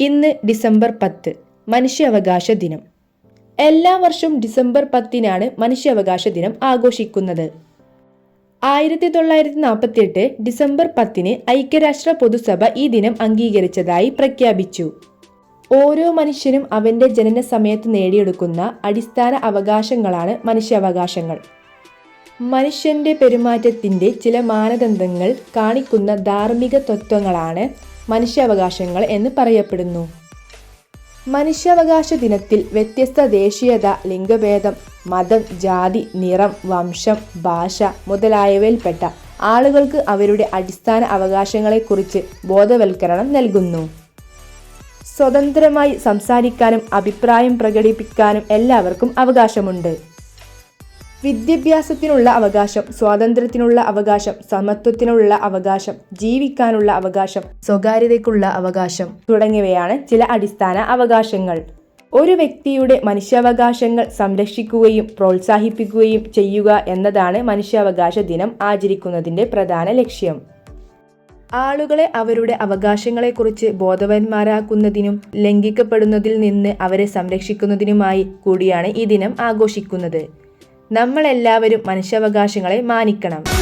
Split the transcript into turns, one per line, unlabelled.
ഇന്ന് ഡിസംബർ പത്ത് മനുഷ്യാവകാശ ദിനം. എല്ലാ വർഷവും ഡിസംബർ പത്തിനാണ് മനുഷ്യാവകാശ ദിനം ആഘോഷിക്കുന്നത്. ആയിരത്തി തൊള്ളായിരത്തി നാൽപ്പത്തി എട്ട് ഡിസംബർ പത്തിന് ഐക്യരാഷ്ട്ര പൊതുസഭ ഈ ദിനം അംഗീകരിച്ചതായി പ്രഖ്യാപിച്ചു. ഓരോ മനുഷ്യനും അവന്റെ ജനന സമയത്ത് നേടിയെടുക്കുന്ന അടിസ്ഥാന അവകാശങ്ങളാണ് മനുഷ്യാവകാശങ്ങൾ. മനുഷ്യന്റെ പെരുമാറ്റത്തിന്റെ ചില മാനദണ്ഡങ്ങൾ കാണിക്കുന്ന ധാർമ്മിക തത്വങ്ങളാണ് മനുഷ്യാവകാശങ്ങൾ എന്ന് പറയപ്പെടുന്നു. മനുഷ്യാവകാശ ദിനത്തിൽ വ്യത്യസ്ത ദേശീയത ലിംഗഭേദം മതം ജാതി നിറം വംശം ഭാഷ മുതലായവയിൽപ്പെട്ട ആളുകൾക്ക് അവരുടെ അടിസ്ഥാന അവകാശങ്ങളെക്കുറിച്ച് ബോധവൽക്കരണം നൽകുന്നു. സ്വതന്ത്രമായി സംസാരിക്കാനും അഭിപ്രായം പ്രകടിപ്പിക്കാനും എല്ലാവർക്കും അവകാശമുണ്ട്. വിദ്യാഭ്യാസത്തിനുള്ള അവകാശം സ്വാതന്ത്ര്യത്തിനുള്ള അവകാശം സമത്വത്തിനുള്ള അവകാശം ജീവിക്കാനുള്ള അവകാശം സ്വകാര്യതയ്ക്കുള്ള അവകാശം തുടങ്ങിയവയാണ് ചില അടിസ്ഥാന അവകാശങ്ങൾ. ഒരു വ്യക്തിയുടെ മനുഷ്യാവകാശങ്ങൾ സംരക്ഷിക്കുകയും പ്രോത്സാഹിപ്പിക്കുകയും ചെയ്യുക എന്നതാണ് മനുഷ്യാവകാശ ദിനം ആചരിക്കുന്നതിന്റെ പ്രധാന ലക്ഷ്യം. ആളുകളെ അവരുടെ അവകാശങ്ങളെക്കുറിച്ച് ബോധവാന്മാരാക്കുന്നതിനും ലംഘിക്കപ്പെടുന്നതിൽ നിന്ന് അവരെ സംരക്ഷിക്കുന്നതിനുമായി കൂടിയാണ് ഈ ദിനം ആഘോഷിക്കുന്നത്. നമ്മളെല്ലാവരും മനുഷ്യാവകാശങ്ങളെ മാനിക്കണം.